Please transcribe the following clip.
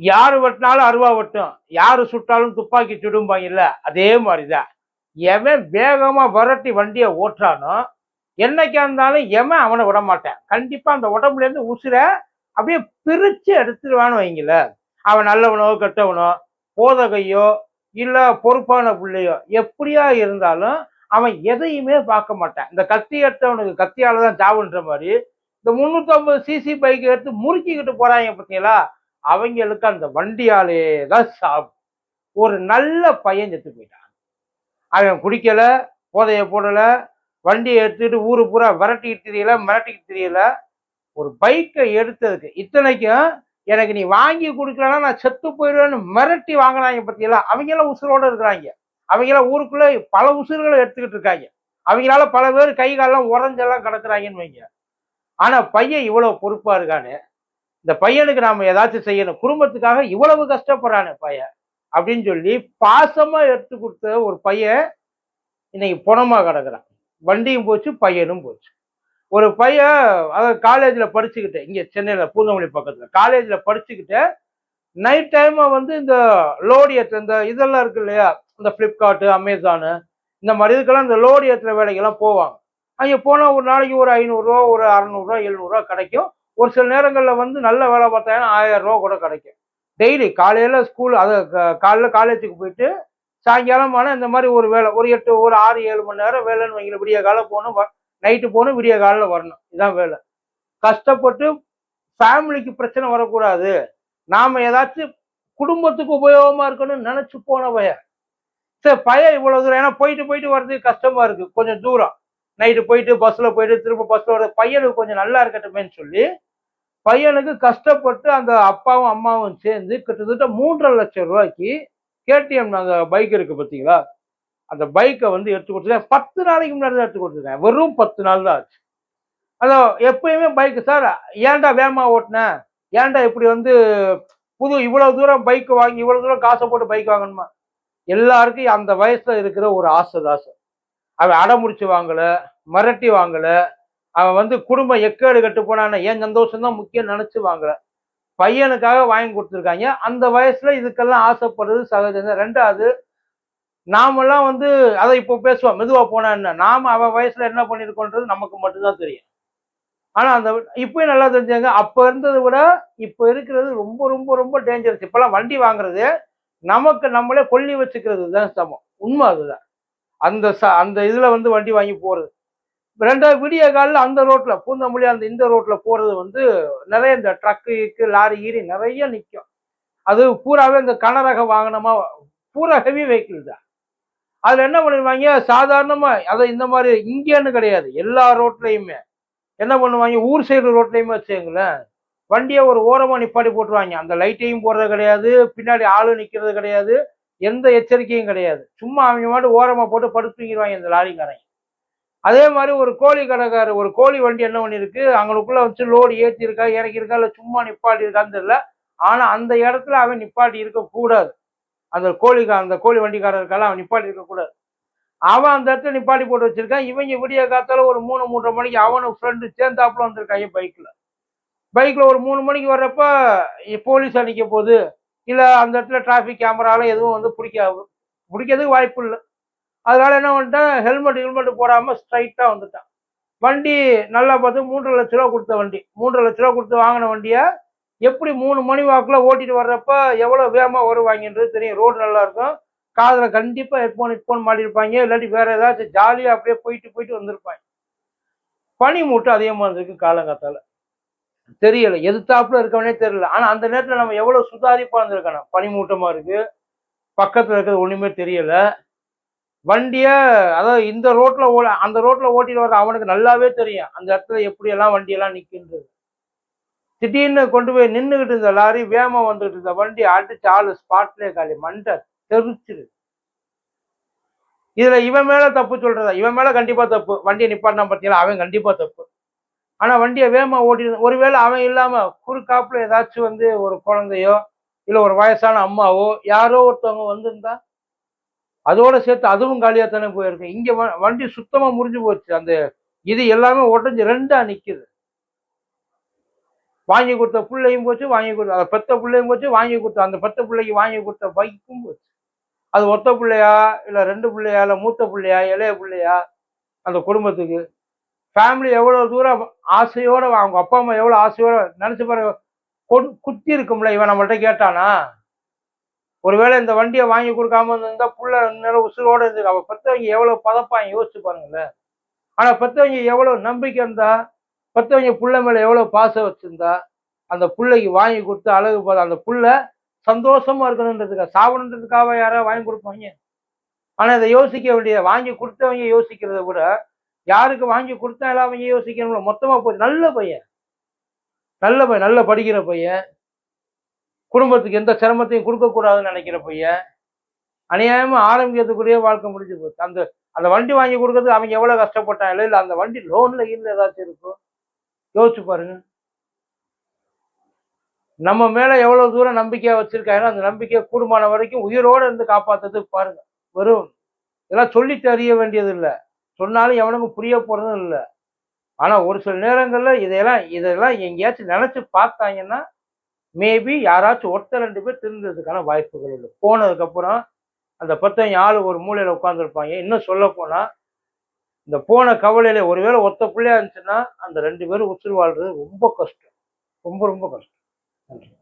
யார் வெட்டினாலும் அருவா வெட்டும். யார் சுட்டாலும் துப்பாக்கி சுடும்பாங்கல்ல அதே மாதிரிதான். எவன் வேகமாக விரட்டி வண்டியை ஓட்டுறானோ என்னைக்கா இருந்தாலும் எவன் அவனை விட மாட்டேன் கண்டிப்பாக அந்த உடம்புலேருந்து உசுரை அப்படியே பிரித்து எடுத்துருவான்னு வைங்கள அவன் நல்லவனோ கெட்டவனோ போதகையோ இல்லை பொறுப்பான பிள்ளையோ எப்படியா இருந்தாலும் அவன் எதையுமே பார்க்க மாட்டான். இந்த கத்தி எடுத்தவனுக்கு கத்தியால் தான் சாவுன்ற மாதிரி இந்த முந்நூற்றம்பது சிசி பைக் எடுத்து முறுக்கிக்கிட்டு போகிறாங்க பார்த்தீங்களா அவங்களுக்கு அந்த வண்டியாலே தான் சாவு. ஒரு நல்ல பையன் செத்து போயிட்டான். அவன் குடிக்கல போதைய போடல வண்டியை எடுத்துட்டு ஊரு பூரா விரட்டிக்கிட்டு தெரியல மிரட்டிக்கிட்டு தெரியல. ஒரு பைக்கை எடுத்ததுக்கு இத்தனைக்கும் எனக்கு நீ வாங்கி கொடுக்கலன்னா நான் செத்து போயிடுவேன்னு மிரட்டி வாங்கினாங்க பத்தியெல்லாம் அவங்களாம் உசுரோடு இருக்கிறாங்க. அவங்கெல்லாம் ஊருக்குள்ள பல உசுர்களை எடுத்துக்கிட்டு இருக்காங்க. அவங்களால பல பேர் கை காலெல்லாம் உறைஞ்செல்லாம் கிடக்குறாங்கன்னு வைங்க. ஆனா பையன் இவ்வளவு பொறுப்பா இருக்கான்னு இந்த பையனுக்கு நாம ஏதாச்சும் செய்யணும். குடும்பத்துக்காக இவ்வளவு கஷ்டப்படுறானு பையன் அப்படின்னு சொல்லி பாசமா எடுத்து கொடுத்த ஒரு பையன் இன்னைக்கு புணமா கிடக்குறான். வண்டியும் போச்சு பையனும் போச்சு. ஒரு பையன் அதாவது காலேஜில் படிச்சுக்கிட்டு இங்கே சென்னையில் பூந்தமல்லி பக்கத்தில். காலேஜில் படிச்சுக்கிட்டு நைட் டைம் வந்து இந்த லோடு ஏற்ற இந்த இதெல்லாம் இருக்கு இல்லையா? இந்த ஃப்ளிப்கார்ட்டு அமேசானு இந்த மாதிரி இதுக்கெல்லாம் இந்த லோடு ஏற்றுற வேலைக்கெல்லாம் போவாங்க. அங்கே போனால் ஒரு நாளைக்கு ஒரு ஐநூறுரூவா ஒரு அறநூறுவா எழுநூறுவா கிடைக்கும். ஒரு சில நேரங்களில் வந்து நல்ல வேலை பார்த்தாங்கன்னா ஆயிரம் ரூபா கூட கிடைக்கும். டெய்லி காலையில் ஸ்கூல் அது க- காலைல காலேஜுக்கு போயிட்டு சாயங்காலம் ஆனால் இந்த மாதிரி ஒரு வேலை ஒரு எட்டு ஒரு ஆறு ஏழு மணி நேரம் வேலைன்னு வைங்களேன். விடிய காலம் போகணும் நைட்டு போகணும் விடிய காலில் வரணும். இதுதான் வேலை. கஷ்டப்பட்டு ஃபேமிலிக்கு பிரச்சனை வரக்கூடாது. நாம் ஏதாச்சும் குடும்பத்துக்கு உபயோகமாக இருக்கணும்னு நினச்சி போன பையன் சரி பையன் இவ்வளோ தூரம் ஏன்னா போயிட்டு போயிட்டு வர்றதுக்கு கஷ்டமாக இருக்கு. கொஞ்சம் தூரம். நைட்டு போயிட்டு பஸ்ஸில் போயிட்டு திரும்ப பஸ்ஸில் வர பையனுக்கு கொஞ்சம் நல்லா இருக்கட்டுமேன்னு சொல்லி பையனுக்கு கஷ்டப்பட்டு அந்த அப்பாவும் அம்மாவும் சேர்ந்து கிட்டத்தட்ட மூன்றரை லட்சம் ரூபாய்க்கு கேடிஎம் அந்த பைக் இருக்கு பார்த்தீங்களா அந்த பைக்கை வந்து எடுத்து கொடுத்துருக்கேன். பத்து நாளைக்கு முன்னாடி தான் எடுத்து கொடுத்துருக்கேன். வெறும் பத்து நாள் தான் ஆச்சு. அதோ எப்பயுமே பைக்கு சார் ஏன்டா வேமா ஓட்டினேன் ஏன்டா இப்படி வந்து புது இவ்வளவு தூரம் பைக் வாங்கி இவ்வளவு தூரம் காசை போட்டு பைக் வாங்கணுமா? எல்லாருக்கும் அந்த வயசுல இருக்கிற ஒரு ஆசை தான் சார். அவன் அடமுடிச்சு வாங்கல மிரட்டி வாங்கலை அவன் வந்து குடும்பம் எக்கேடு கட்டு போனான என் சந்தோஷம் தான் முக்கியம் நினைச்சு வாங்கல பையனுக்காக வாங்கி கொடுத்துருக்காங்க. அந்த வயசுல இதுக்கெல்லாம் ஆசைப்படுறது சகஜம் ரெண்டாவது நாமெல்லாம் வந்து அதை இப்போ பேசுவோம். மெதுவா போனா என்ன? நாம அவன் வயசுல என்ன பண்ணிருக்கோன்றது நமக்கு மட்டும்தான் தெரியும். ஆனா அந்த இப்பயும் நல்லா தெரிஞ்சாங்க. அப்ப இருந்ததை விட இப்ப இருக்கிறது ரொம்ப ரொம்ப ரொம்ப டேஞ்சரஸ் இப்பெல்லாம் வண்டி வாங்குறது நமக்கு நம்மளே கொல்லி வச்சுக்கிறது தான் சமம் உண்மை அதுதான். அந்த ச அந்த இதுல வந்து வண்டி வாங்கி போறது. ரெண்டாவது விடிய காலில் அந்த ரோட்ல பூந்தமொழி அந்த இந்த ரோட்ல போறது வந்து நிறைய இந்த ட்ரக்கு லாரி ஈரி நிறைய நிற்கும் அது பூராவே இந்த கனரக வாகனமாக பூரா ஹெவி வெஹிக்கிள் தான். அதுல என்ன பண்ணிடுவாங்க சாதாரணமா அதை இந்த மாதிரி இங்கேன்னு கிடையாது எல்லா ரோட்லேயுமே. என்ன பண்ணுவாங்க? ஊர் சைடு ரோட்லேயுமே வச்சுங்களேன் வண்டியை ஒரு ஓரமா நிப்பாட்டி போட்டுருவாங்க. அந்த லைட்டையும் போடுறது கிடையாது பின்னாடி ஆளும் நிக்கிறது கிடையாது எந்த எச்சரிக்கையும் கிடையாது. சும்மா அவங்க மாட்டு ஓரமாக போட்டு படுத்துங்கிடுவாங்க இந்த லாரிக்காரங்க அதே மாதிரி ஒரு கோழி கடைக்காரு ஒரு கோழி வண்டி என்ன பண்ணிருக்கு அவங்களுக்குள்ள வச்சு லோடு ஏற்றிருக்கா இறக்கியிருக்கா இல்லை சும்மா நிப்பாட்டி இருக்கான்னு தெரியல ஆனால் அந்த இடத்துல அவன் நிப்பாட்டி இருக்கக்கூடாது அந்த கோழி அந்த கோழி வண்டிக்காரர் இருக்கால அவன் நிப்பாட்டி இருக்கக்கூடாது அவன் அந்த இடத்துல நிப்பாட்டி போட்டு வச்சிருக்கான். இவங்க விடிய காத்தால ஒரு மூணு மூன்றரை மணிக்கு அவனு ஃப்ரெண்டு சேர்ந்தாப்புல வந்திருக்காங்க பைக்கில் பைக்கில் ஒரு மூணு மணிக்கு வர்றப்ப போலீஸ் அடிக்க போகுது. இல்லை அந்த இடத்துல டிராஃபிக் கேமரால எதுவும் வந்து பிடிக்க பிடிக்கிறதுக்கு வாய்ப்பு இல்லை. அதனால என்ன பண்ணிட்டேன்? ஹெல்மெட் ஹெல்மெட் போடாமல் ஸ்ட்ரைட்டாக வந்துட்டேன். வண்டி நல்லா பார்த்து மூன்றரை லட்ச ரூபா கொடுத்த வண்டி. மூன்றரை லட்ச ரூபா கொடுத்து வாங்கின வண்டியை எப்படி மூணு மணி வாக்கில் ஓட்டிட்டு வர்றப்ப எவ்வளோ வேகமாக வருவாங்கன்றது தெரியும். ரோடு நல்லா இருக்கும். காதில் கண்டிப்பாக ஹெட்ஃபோன் ஹெட்ஃபோன் மாட்டிருப்பாங்க. இல்லாட்டி வேற ஏதாச்சும் ஜாலியாக அப்படியே போயிட்டு போயிட்டு வந்திருப்பாங்க. பனி மூட்டம் அதிகமாக இருந்திருக்கு காலங்காத்தால. தெரியல. எதிர்த்தாப்புல இருக்கவனே தெரியல. ஆனால் அந்த நேரத்தில் நம்ம எவ்வளோ சுதாரிப்பாக இருந்திருக்கணும். பனி மூட்டமாக இருக்குது பக்கத்தில் இருக்கிறது ஒன்றுமே தெரியலை. வண்டியை அதாவது இந்த ரோட்ல ஓ அந்த ரோட்ல ஓட்டிட்டு வர அவனுக்கு நல்லாவே தெரியும். அந்த இடத்துல எப்படி எல்லாம் வண்டி எல்லாம் நிக்கின்றது. திடீர்னு கொண்டு போய் நின்றுகிட்டு இருந்த லாரி வேமம் வந்துகிட்டு இருந்த வண்டி அடிச்சு ஆளு ஸ்பாட்லேயே காலி மண்டை தெரிச்சிரு இதுல இவன் மேல தப்பு சொல்றதா? இவன் மேல கண்டிப்பா தப்பு. வண்டியை நிப்பாட்டினா பார்த்தீங்களா அவன் கண்டிப்பா தப்பு. ஆனா வண்டியை வேகமாக ஓட்டிட்டு ஒருவேளை அவன் இல்லாம குறுக்காப்புல ஏதாச்சும் வந்து ஒரு குழந்தையோ இல்ல ஒரு வயசான அம்மாவோ யாரோ ஒருத்தவங்க வந்திருந்தா அதோட சேர்த்து அதுவும் காலியா தானே போயிருக்கும் இங்கே வ- வண்டி சுத்தமா முறிஞ்சு போச்சு. அந்த இது எல்லாமே உடஞ்சி ரெண்டா நிக்குது. வாங்கி கொடுத்த பிள்ளையும் போச்சு வாங்கி கொடுத்த அந்த பெத்த பிள்ளையும் போச்சு வாங்கி கொடுத்த அந்த பெத்த பிள்ளைக்கு வாங்கி கொடுத்த பைக்கும் போச்சு. அது ஒத்த பிள்ளையா இல்லை ரெண்டு பிள்ளையா இல்லை மூத்த பிள்ளையா இளைய பிள்ளையா அந்த குடும்பத்துக்கு? ஃபேமிலி எவ்வளோ தூரம் ஆசையோட அவங்க அப்பா அம்மா எவ்வளோ ஆசையோடு நினச்சி பாருங்க கொடு குத்தி இருக்கும்ல இவன் நம்மள்ட்ட கேட்டானா? ஒருவேளை இந்த வண்டியை வாங்கி கொடுக்காம இருந்தா புள்ள நேரம் உசுரோடு இருந்து அவள் பெற்றவங்க எவ்வளவு பதப்பாங்க யோசிச்சு பாருங்களேன். ஆனா பெற்றவங்க எவ்வளவு நம்பிக்கை இருந்தா பெற்றவங்க புள்ள மேலே எவ்வளவு பாசம் வச்சுருந்தா அந்த புள்ளைக்கு வாங்கி கொடுத்து அழகு போதும் அந்த புள்ள சந்தோஷமா இருக்கணுன்றதுக்காக சாவணுன்றதுக்காக யாராவது வாங்கி கொடுப்பாங்க? ஆனா இதை யோசிக்க வேண்டிய வாங்கி கொடுத்தவங்க யோசிக்கிறத விட யாருக்கு வாங்கி கொடுத்தா எல்லாம் அவங்க யோசிக்கணும்ல. மொத்தமாக போய் நல்ல பையன். நல்ல பையன் நல்ல படிக்கிற பையன். குடும்பத்துக்கு எந்த சிரமத்தையும் கொடுக்கக்கூடாதுன்னு நினைக்கிற பையன் அநியாயமா ஆரம்பிக்கிறதுக்குரிய வாழ்க்கை முடிஞ்சு போச்சு. அந்த அந்த வண்டி வாங்கி கொடுக்கறதுக்கு அவங்க எவ்வளோ கஷ்டப்பட்டான் இல்லை இல்லை அந்த வண்டி லோன்ல இல்லை ஏதாச்சும் இருக்கும் யோசிச்சு பாருங்க. நம்ம மேல எவ்வளவு தூரம் நம்பிக்கையா வச்சிருக்காங்க அந்த நம்பிக்கையை கூடுமான வரைக்கும் உயிரோட இருந்து காப்பாத்துறதுக்கு பாருங்க. வெறும் இதெல்லாம் சொல்லி தெரிய வேண்டியது இல்லை. சொன்னாலும் எவனுக்கும் புரிய போறதும் இல்லை. ஆனா ஒரு சில நேரங்கள்ல இதையெல்லாம் இதெல்லாம் எங்கேயாச்சும் நினைச்சு பார்த்தாங்கன்னா மேபி யாராச்சும் ஒருத்தர் ரெண்டு பேர் திருந்ததுக்கான வாய்ப்புகள் உண்டு. போனதுக்கப்புறம் அந்த பத்தவங்க ஆள் ஒரு மூலையில் உட்காந்துருப்பாங்க இன்னும் சொல்ல இந்த போன கவலையில ஒருவேளை ஒத்த பிள்ளையா இருந்துச்சுன்னா அந்த ரெண்டு பேரும் உசுறு வாழ்றது ரொம்ப கஷ்டம். ரொம்ப ரொம்ப கஷ்டம். நன்றி.